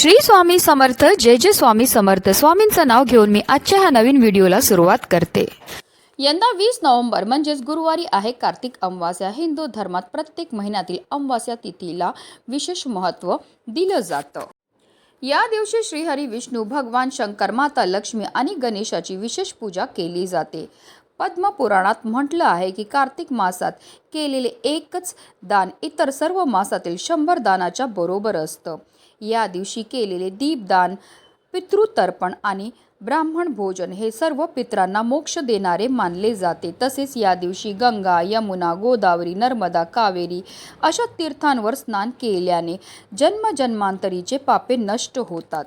श्री स्वामी समर्थ जय जय स्वामी समर्थ. स्वामींचं नाव घेऊन मी आजच्या ह्या नवीन व्हिडिओला सुरुवात करते. यंदा वीस नोव्हेंबर म्हणजेच गुरुवारी आहे कार्तिक अमावास्या. हिंदू धर्मात प्रत्येक महिन्यातील अमावास्या तिथीला विशेष महत्त्व दिलं जातं. या दिवशी श्रीहरी विष्णू भगवान शंकर माता लक्ष्मी आणि गणेशाची विशेष पूजा केली जाते. पद्मपुराणात म्हटलं आहे की कार्तिक मासात केलेले एकच दान इतर सर्व मासातील शंभर दानाच्या बरोबर असतं. या दिवशी केलेले दीपदान पितृतर्पण आणि ब्राह्मण भोजन हे सर्व पित्रांना मोक्ष देणारे मानले जाते. तसेच या दिवशी गंगा यमुना गोदावरी नर्मदा कावेरी अशा तीर्थांवर स्नान केल्याने जन्मजन्मांतरीचे पापे नष्ट होतात.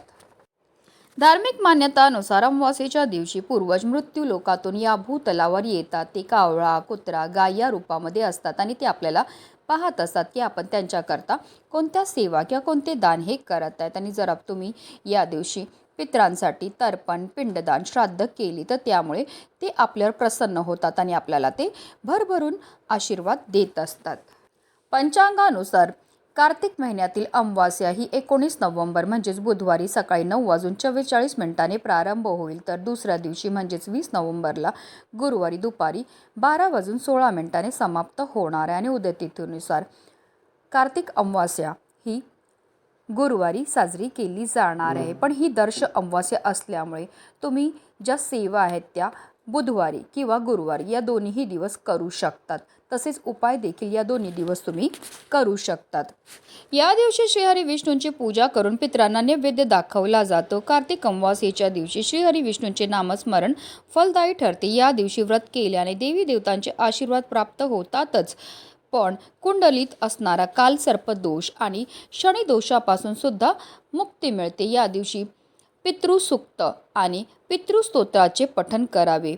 धार्मिक मान्यतानुसार अमावास्येच्या दिवशी पूर्वज मृत्यू लोकातून या भूतलावर येतात. ते कावळा कुत्रा गाय या रूपामध्ये असतात आणि ते आपल्याला पाहत असतात की आपण त्यांच्याकरता कोणत्या सेवा किंवा कोणते दान हे करत आहेत. आणि जर तुम्ही या दिवशी पित्रांसाठी तर्पण पिंडदान श्राद्ध केली तर त्यामुळे ते आपल्यावर प्रसन्न होतात आणि आपल्याला ते भरभरून आशीर्वाद देत असतात. पंचांगानुसार कार्तिक महिन्यातील अमावास्या ही एकोणीस नोव्हेंबर म्हणजेच बुधवारी सकाळी नऊ वाजून चव्वेचाळीस मिनिटांनी प्रारंभ होईल. तर दुसऱ्या दिवशी म्हणजेच वीस नोव्हेंबरला गुरुवारी दुपारी बारा वाजून सोळा मिनिटाने समाप्त होणार आहे. आणि उदयतिथीनुसार कार्तिक अमावास्या ही गुरुवारी साजरी केली जाणार आहे. पण ही दर्श अमावास्या असल्यामुळे तुम्ही ज्या सेवा आहेत त्या बुधवारी किंवा गुरुवारी या दोन्हीही दिवस करू शकतात. तसेच उपाय देखील या दोन्ही दिवस तुम्ही करू शकतात. या दिवशी श्रीहरी विष्णूंची पूजा करून पित्रांना नैवेद्य दाखवला जातो. कार्तिक अमावास्येच्या दिवशी श्रीहरी विष्णूंचे नामस्मरण फलदायी ठरते. या दिवशी व्रत केल्याने देवी देवतांचे आशीर्वाद प्राप्त होतातच. पण कुंडलीत असणारा कालसर्पदोष आणि शनिदोषापासून सुद्धा मुक्ती मिळते. या दिवशी पितृसुक्त आणि पितृस्तोत्राचे पठन करावे.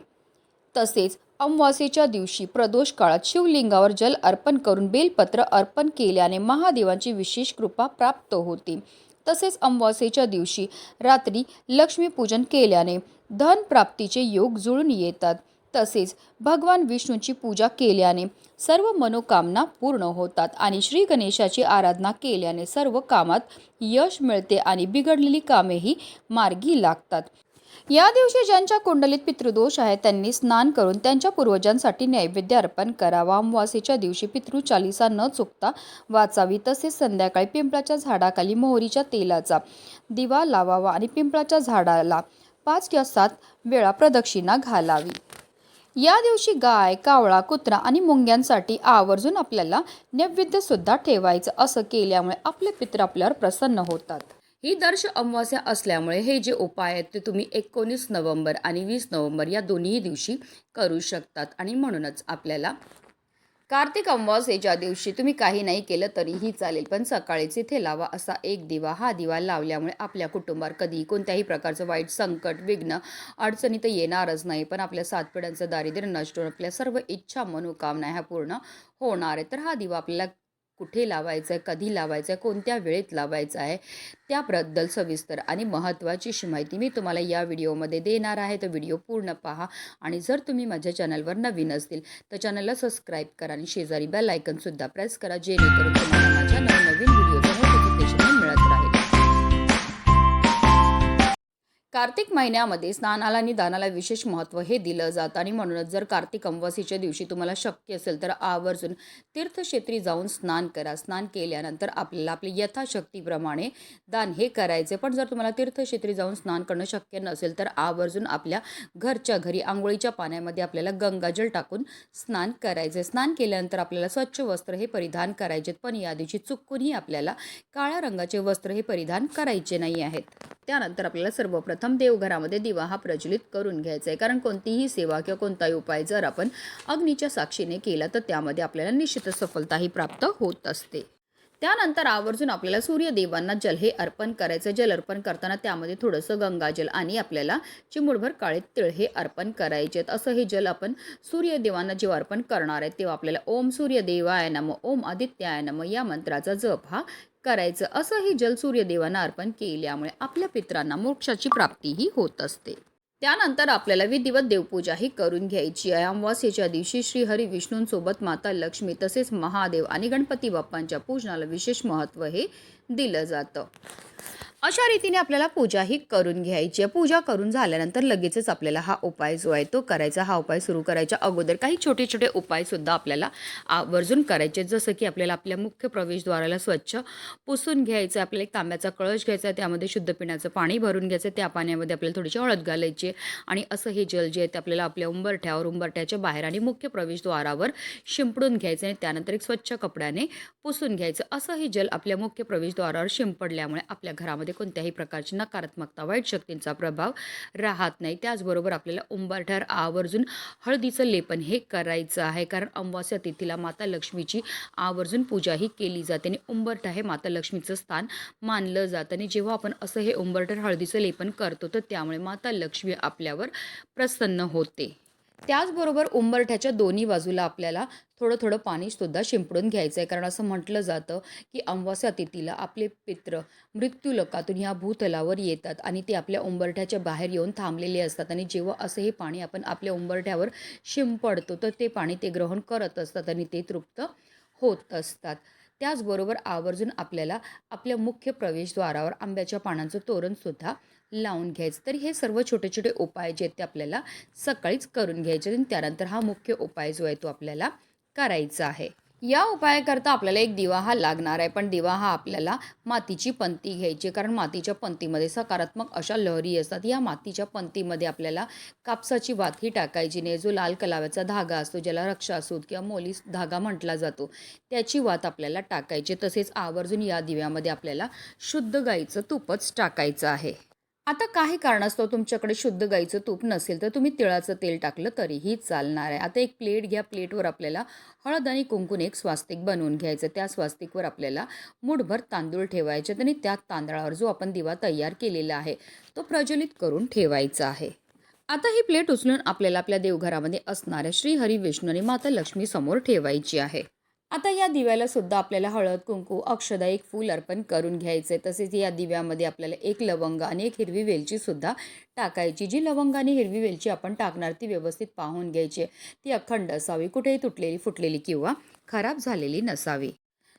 तसेच अमावास्येच्या दिवशी प्रदोष काळात शिवलिंगावर जल अर्पण करून बेलपत्र अर्पण केल्याने महादेवांची विशेष कृपा प्राप्त होते. तसेच अमावास्येच्या दिवशी रात्री लक्ष्मीपूजन केल्याने धन प्राप्तीचे योग जुळून येतात. तसेच भगवान विष्णूची पूजा केल्याने सर्व मनोकामना पूर्ण होतात आणि श्री गणेशाची आराधना केल्याने सर्व कामात यश मिळते आणि बिघडलेली कामेही मार्गी लागतात. या दिवशी ज्यांच्या कुंडलीत पितृदोष आहे त्यांनी स्नान करून त्यांच्या पूर्वजांसाठी नैवेद्य अर्पण करावा. अमावासेच्या दिवशी पितृ चालिसा न चुकता वाचावी. तसेच संध्याकाळी पिंपळाच्या झाडाखाली मोहरीच्या तेलाचा दिवा लावावा आणि पिंपळाच्या झाडाला पाच किंवा सात वेळा प्रदक्षिणा घालावी. या दिवशी गाय कावळा कुत्रा आणि मुंग्यांसाठी आवर्जून आपल्याला नैवेद्य सुद्धा ठेवायचं असं केल्यामुळे आपले पित्र आपल्यावर प्रसन्न होतात. ही दर्श अमावास्या असल्यामुळे हे जे उपाय आहेत ते तुम्ही एकोणीस नोव्हेंबर आणि वीस नोव्हेंबर या दोन्ही दिवशी करू शकतात आणि म्हणूनच आपल्याला कार्तिक अमावस्येच्या दिवशी तुम्ही काही नाही केलं तरीही चालेल पण सकाळीच इथे लावा असा एक दिवा. हा दिवा लावल्यामुळे आपल्या कुटुंबावर कधीही कोणत्याही प्रकारचं वाईट संकट विघ्न अडचणी तर येणारच नाही पण आपल्या सात पिढ्यांचं दारिद्र्य नष्ट होऊन आपल्या सर्व इच्छा मनोकामना ह्या पूर्ण होणार आहे तर हा दिवा आपल्याला कुठे लावायचं आहे कधी लावायचं आहे कोणत्या वेळेत लावायचं आहे त्याबद्दल सविस्तर आणि महत्त्वाची अशी माहिती मी तुम्हाला या व्हिडिओमध्ये देणार आहे. तर व्हिडिओ पूर्ण पहा आणि जर तुम्ही माझ्या चॅनलवर नवीन असतील तर चॅनलला सबस्क्राईब करा आणि शेजारी बेल आयकनसुद्धा प्रेस करा जेणेकरून तुम्हाला माझ्या नवनवीन व्हिडिओ कार्तिक महिन्यामध्ये स्नानाला आणि दानाला विशेष महत्त्व हे दिलं जातं. आणि म्हणूनच जर कार्तिक अमावास्येच्या दिवशी तुम्हाला शक्य असेल तर आवर्जून तीर्थक्षेत्री जाऊन स्नान करा. स्नान केल्यानंतर आपल्याला आपली यथाशक्तीप्रमाणे दान हे करायचे. पण जर तुम्हाला तीर्थक्षेत्री जाऊन स्नान करणं शक्य नसेल तर आवर्जून आपल्या घरच्या घरी आंघोळीच्या पाण्यामध्ये आपल्याला गंगाजल टाकून स्नान करायचे. स्नान केल्यानंतर आपल्याला स्वच्छ वस्त्र हे परिधान करायचे पण या दिवशी चुकूनही आपल्याला काळ्या रंगाचे वस्त्र हे परिधान करायचे नाही आहेत. त्यानंतर आपल्याला सर्वप्रथम देवघरामध्ये दिवा हा प्रज्वलित करून घ्यायचा आहे कारण कोणतीही सेवा किंवा कोणताही उपाय जर आपण अग्नीच्या साक्षीने केला तर त्यामध्ये आपल्याला निश्चितच सफलताही प्राप्त होत असते. त्यानंतर आवर्जून आपल्याला सूर्यदेवांना जल हे अर्पण करायचं जल अर्पण करताना त्यामध्ये थोडंसं गंगाजल आणि आपल्याला चिमुडभर काळे तिळ हे अर्पण करायचे आहेत असं हे जल आपण सूर्यदेवांना जेव्हा अर्पण करणार आहे तेव्हा आपल्याला ओम सूर्यदेवाय नम ओम आदित्याय नम या मंत्राचा जप हा करायचं. असंही जल सूर्यदेवांना अर्पण केल्यामुळे आपल्या पित्रांना मोक्षाची प्राप्तीही होत असते. त्यानंतर आपल्याला विधिवत देवपूजाही करून घ्यायची आहे. अमावास्येच्या दिवशी श्री हरी विष्णूंसोबत माता लक्ष्मी तसेच महादेव आणि गणपती बाप्पांच्या पूजनाला विशेष महत्त्व हे दिलं जातं. अशा रीतीने आपल्याला पूजा ही करून घ्यायची आहे. पूजा करून झाल्यानंतर लगेचच आपल्याला हा उपाय जो आहे तो करायचा. हा उपाय सुरू करायच्या अगोदर काही छोटे छोटे उपायसुद्धा आपल्याला आवर्जून करायचे जसं की आपल्याला आपल्या मुख्य प्रवेशद्वाराला स्वच्छ पुसून घ्यायचं आहे. आपल्याला एक तांब्याचा कळश घ्यायचा आहे. त्यामध्ये शुद्ध पिण्याचं पाणी भरून घ्यायचं आहे. त्या पाण्यामध्ये आपल्याला थोडीशी हळद घालायची आणि असं हे जल जे आहे ते आपल्याला आपल्या उंबरठ्यावर उंबरठ्याच्या बाहेर आणि मुख्य प्रवेशद्वारावर शिंपडून घ्यायचं आणि त्यानंतर एक स्वच्छ कपड्याने पुसून घ्यायचं असं हे जल आपल्या मुख्य प्रवेशद्वारावर शिंपडल्यामुळे आपल्या घरामध्ये कोणत्याही प्रकारची नकारात्मकता वाईट शक्तींचा प्रभाव राहत नाही. त्याचबरोबर आपल्याला उंबरठ्यावर आवर्जून हळदीचं लेपन हे करायचं आहे. कारण अमावस्या तिथीला माता लक्ष्मीची आवर्जून पूजाही केली जाते आणि उंबरठा हे माता लक्ष्मीचं स्थान मानलं जातं आणि जेव्हा आपण असं हे उंबरठ्यावर हळदीचं लेपन करतो तर त्यामुळे माता लक्ष्मी आपल्यावर प्रसन्न होते. त्याचबरोबर उंबरठ्याच्या दोन्ही बाजूला आपल्याला थोडं थोडं पाणीसुद्धा शिंपडून घ्यायचं आहे कारण असं म्हटलं जातं की अमावस्या तिथीला आपले पित्र मृत्यूलोकातून ह्या भूतलावर येतात आणि ते आपल्या उंबरठ्याच्या बाहेर येऊन थांबलेले असतात. आणि जेव्हा असं हे पाणी आपण आपल्या उंबरठ्यावर शिंपडतो तर ते पाणी ते ग्रहण करत असतात आणि ते तृप्त होत असतात. त्याचबरोबर आवर्जून आपल्याला आपल्या मुख्य प्रवेशद्वारावर आंब्याच्या पानांचं तोरणसुद्धा लावून घ्यायचं. तर हे सर्व छोटे छोटे उपाय जे आहेत ते आपल्याला सकाळीच करून घ्यायचे आणि त्यानंतर हा मुख्य उपाय जो आहे तो आपल्याला करायचा आहे. या उपायाकरता आपल्याला एक दिवा हा लागणार आहे. पण दिवा हा आपल्याला मातीची पंती घ्यायची कारण मातीच्या पंतीमध्ये सकारात्मक अशा लहरी असतात. या मातीच्या पंतीमध्ये आपल्याला कापसाची वात ही टाकायची नाही. जो लाल कलाव्याचा धागा असतो ज्याला रक्षासूत किंवा मोलीस धागा म्हटला जातो त्याची वात आपल्याला टाकायची तसेच आवर्जून या दिव्यामध्ये आपल्याला शुद्ध गाईचं तूपच टाकायचं आहे. आता काही कारणास्तव तुमच्याकडे शुद्ध गाईचं तूप नसेल तर तुम्ही तिळाचं तेल टाकलं तरीही चालणार आहे. आता एक प्लेट घ्या. प्लेटवर आपल्याला हळद आणि कुंकून एक स्वास्तिक बनवून घ्यायचं त्या स्वास्तिकवर आपल्याला मुठभर तांदूळ ठेवायचे आणि त्या तांदळावर जो आपण दिवा तयार केलेला आहे तो प्रज्वलित करून ठेवायचा आहे. आता ही प्लेट उचलून आपल्याला आपल्या देवघरामध्ये असणाऱ्या श्री हरी विष्णू आणि माता लक्ष्मी समोर ठेवायची आहे. आता या दिव्याला सुद्धा आपल्याला हळद कुंकू अक्षदा एक फूल अर्पण करून घ्यायचे. तसेच या दिव्यामध्ये आपल्याला एक लवंग आणि एक हिरवी वेलची सुद्धा टाकायची. जी लवंग आणि हिरवी वेलची आपण टाकणार ती व्यवस्थित पाहून घ्यायची. ती अखंड असावी कुठेही तुटलेली फुटलेली किंवा खराब झालेली नसावी.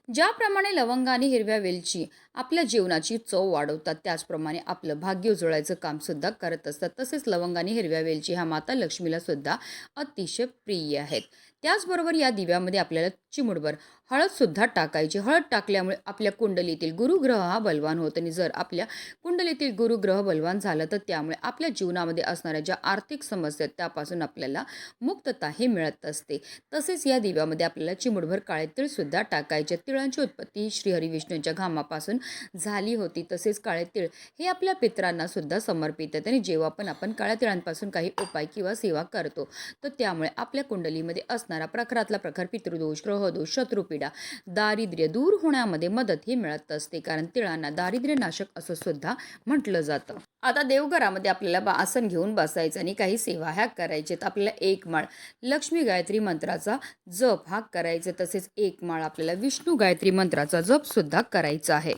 ज्याप्रमाणे लवंग आणि हिरव्या वेलची आपल्या जीवनाची चव वाढवतात त्याचप्रमाणे आपलं भाग्य उजळायचं कामसुद्धा करत असतात. तसेच लवंग आणि हिरव्या वेलची ह्या माता लक्ष्मीला सुद्धा अतिशय प्रिय आहेत. त्याचबरोबर या दिव्यामध्ये आपल्याला चिमुडभर हळदसुद्धा टाकायची. हळद टाकल्यामुळे आपल्या कुंडलीतील गुरुग्रह हा बलवान होत आणि जर आपल्या कुंडलीतील गुरुग्रह बलवान झालं तर त्यामुळे आपल्या जीवनामध्ये असणाऱ्या ज्या आर्थिक समस्या आहेत त्यापासून आपल्याला मुक्तता हे मिळत असते. तसेच या दिव्यामध्ये आपल्याला चिमुडभर काळे तिळसुद्धा टाकायचे. तिळांची उत्पत्ती ही श्रीहरी विष्णूंच्या घामापासून झाली होती. तसेच काळे तिळ हे आपल्या पित्रांना सुद्धा समर्पित आहेत आणि जेव्हा पण आपण काळ्या तिळांपासून काही उपाय किंवा सेवा करतो तर त्यामुळे आपल्या कुंडलीमध्ये असणारा प्रखरातला प्रखर पितृदोष ग्रहदोष शत्रुपीडा दारिद्र्य दूर होण्यामध्ये मदत ही मिळत असते. कारण तिळांना दारिद्र्य नाशक असं सुद्धा म्हटलं जातं. आता देवघरामध्ये आपल्याला बा आसन घेऊन बसायचं आणि काही सेवा ह्या करायच्यात आपल्याला एक माळ लक्ष्मी गायत्री मंत्राचा जप हा करायचा. तसेच एक माळ आपल्याला विष्णू गायत्री मंत्राचा जप सुद्धा करायचा आहे.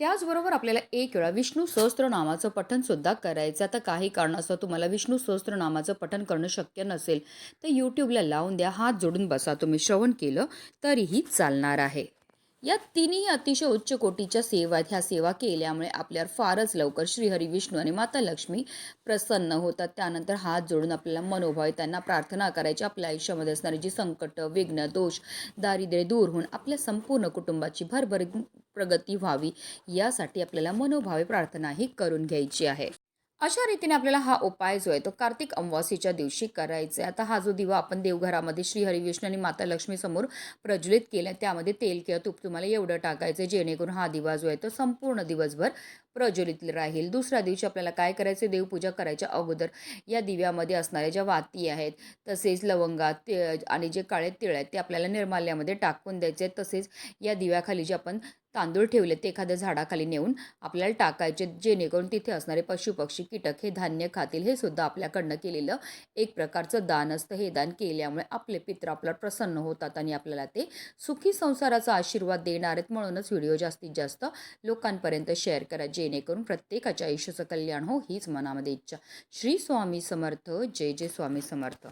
त्याचबरोबर आपल्याला एक वेळा विष्णू सहस्त्र नामाचं पठण सुद्धा करायचं. आता काही कारणास्तव तुम्हाला विष्णू सहस्त्र नामाचं पठण करणं शक्य नसेल तर यूट्यूबला लावून द्या हात जोडून बसा तुम्ही श्रवण केलं तरीही चालणार आहे. या तिन्ही अतिशय उच्च कोटीच्या सेवा ह्या सेवा केल्यामुळे आपल्यावर फारच लवकर श्रीहरी विष्णू आणि माता लक्ष्मी प्रसन्न होतात. त्यानंतर हात जोडून आपल्याला मनोभाव त्यांना प्रार्थना करायची. आपल्या आयुष्यामध्ये असणारी जी संकट विघ्न दोष दारिद्र्य दूर होऊन आपल्या संपूर्ण कुटुंबाची भरभर प्रगती व्हावी यासाठी आपल्याला मनोभावे प्रार्थनाही करून घ्यायची आहे. अशा रीतीने आपल्याला हा उपाय जो आहे तो कार्तिक अमावास्येच्या दिवशी करायचा आहे. आता हा जो दिवा आपण देवघरामध्ये श्री हरिविष्णू आणि माता लक्ष्मी समोर प्रज्वलित केला त्यामध्ये तेल किंवा तूप तुम्हाला एवढं टाकायचं आहे जेणेकरून हा दिवा जो आहे तो संपूर्ण दिवसभर प्रज्वलित राहील. दुसऱ्या दिवशी आपल्याला काय करायचं देवपूजा करायच्या अगोदर या दिव्यामध्ये असणाऱ्या ज्या वाती आहेत तसेच लवंगात तिळ आणि जे काळे तिळ आहेत ते आपल्याला निर्माल्यामध्ये टाकून द्यायचे आहेत. तसेच या दिव्याखाली जे आपण तांदूळ ठेवले ते एखाद्या झाडाखाली नेऊन आपल्याला टाकायचे जेणेकरून तिथे असणारे पशुपक्षी कीटक हे धान्य खातील हे सुद्धा आपल्याकडनं केलेलं एक प्रकारचं दान असतं. हे दान केल्यामुळे आपले पित्र आपल्याला प्रसन्न होतात आणि आपल्याला ते सुखी संसाराचा आशीर्वाद देणार आहेत. म्हणूनच व्हिडिओ जास्तीत जास्त लोकांपर्यंत शेअर करा जेणेकरून प्रत्येकाच्या आयुष्याचं कल्याण हो हीच मनामध्ये इच्छा. श्री स्वामी समर्थ. जय जय स्वामी समर्थ.